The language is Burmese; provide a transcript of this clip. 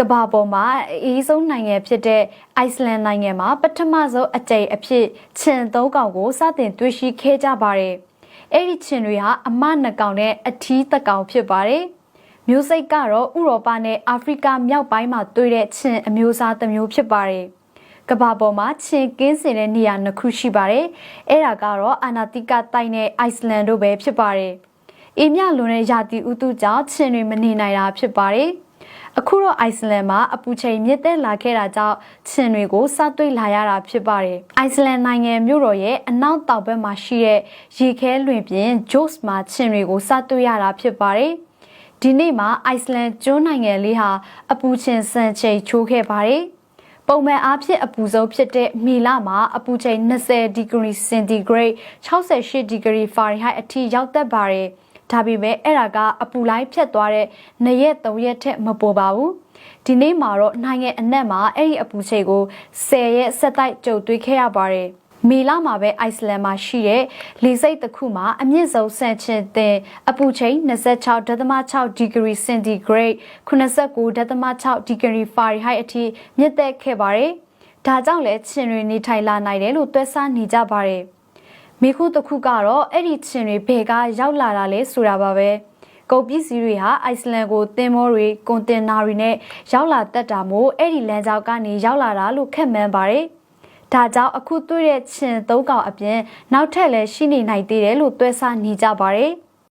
ကမ္ဘာပေါ်မှာအအေးဆုံးနိုင်ငံဖြစ်တဲ့အိုက်စလန်နိုင်ငံမှာပထမဆုံးအကြိမ်အဖြစ်ခြင်သုံးကောင်ကိုစတင်တွေ့ရှိခဲ့ကြပါတယ်။အဲ့ဒီခြင်တွေဟာအမနှစ်ကောင်နဲ့အထီးတစ်ကောင်ဖြစ်ပါတယ်။မျိုးစိတ်ကတော့ဥရောပနဲ့အာဖရိကမြောက်ပိုင်းမှာတွေ့တဲ့ခြင်အမျိုးအစားတစ်မျိုးဖြစ်ပါတယ်။ကမ္ဘာပေါ်မှာခြင်ကင်းစင်တဲ့နေရာနှစ်ခုရှိပါတယ်။အဲ့ဒါကတော့အာနာတိကတိုက်နဲ့အိုက်စလန်တို့ပဲဖြစ်ပါတယ်။အေးမြလွန်တဲ့ရာသီဥတုကြောင့်ခြင်တွေမနေနိုင်တာဖြစ်ပါတယ်။ အခုတော့အိုက်စလန်မှာအပူချိန်မြင့်တက်လာခဲ့တာကြောင့်ခြင်တွေကိုစတွေ့လာရတာဖြစ်ပါတယ်။အိုက်စလန်နိုင်ငံမြို့တော်ရဲ့အနောက်တောင်ဘက်မှာရှိတဲ့ရေခဲလွင်ပြင်ဂျို့စ်မှာခြင်တွေကိုစတွေ့ရတာဖြစ်ပါတယ်။ဒီနေ့မှာအိုက်စလန်ကျွန်းနိုင်ငံလေးဟာအပူချိန်စံချိန်ချိုးခဲ့ပါတယ်။ပုံမှန်အားဖြင့်အပူဆုံးဖြစ်တဲ့မေလမှာအပူချိန်20ဒီဂရီစင်တီဂရိတ်68ဒီဂရီဖာရင်ဟိုက်အထိရောက်တတ်ပါတယ်။ ဒါပေမဲ့အဲ့ဒါကအပူလိုင်းဖြတ်သွားတဲ့နှစ်ရက်သုံးရက်ထက်မပေါ်ပါဘူးဒီနေ့မှာတော့နိုင်ငံအနှံ့မှာအဲ့ဒီအပူချိန်ကို10ရက်ဆက်တိုက်ကြုံတွေ့ခဲ့ရပါတယ်မေလမှာပဲအိုက်စလန်မှာရှိတဲ့လေစိတ်တစ်ခုမှာအမြင့်ဆုံးဆန်ချင်တဲ့အပူချိန်26.6ဒီဂရီစင်တီဂရိတ်89.6ဒီဂရီဖာရီဟိုက်အထိမြင့်တက်ခဲ့ပါတယ်။ဒါကြောင့်လည်းချင်းတွေနေထိုင်လာနိုင်တယ်လို့တွက်ဆနေကြပါတယ်။ မိခုတစ်ခုကတော့အဲ့ဒီချင်းတွေဘယ်ကရောက်လာတာလဲဆိုတာပါပဲကုန်ပစ္စည်းတွေဟာအိုက်စလန်ကိုသင်္ဘောတွေကွန်တင်နာတွေနဲ့ရောက်လာတတ်တာမို့အဲ့ဒီလမ်းကြောင်းကနေရောက်လာတာလို့ခက်မှန်းပါတယ်ဒါကြောင့်အခုတွေ့တဲ့ချင်းသုံးကောင်အပြင်နောက်ထပ်လည်းရှိနေနိုင်သေးတယ်လို့တွဲဆနေကြပါတယ်။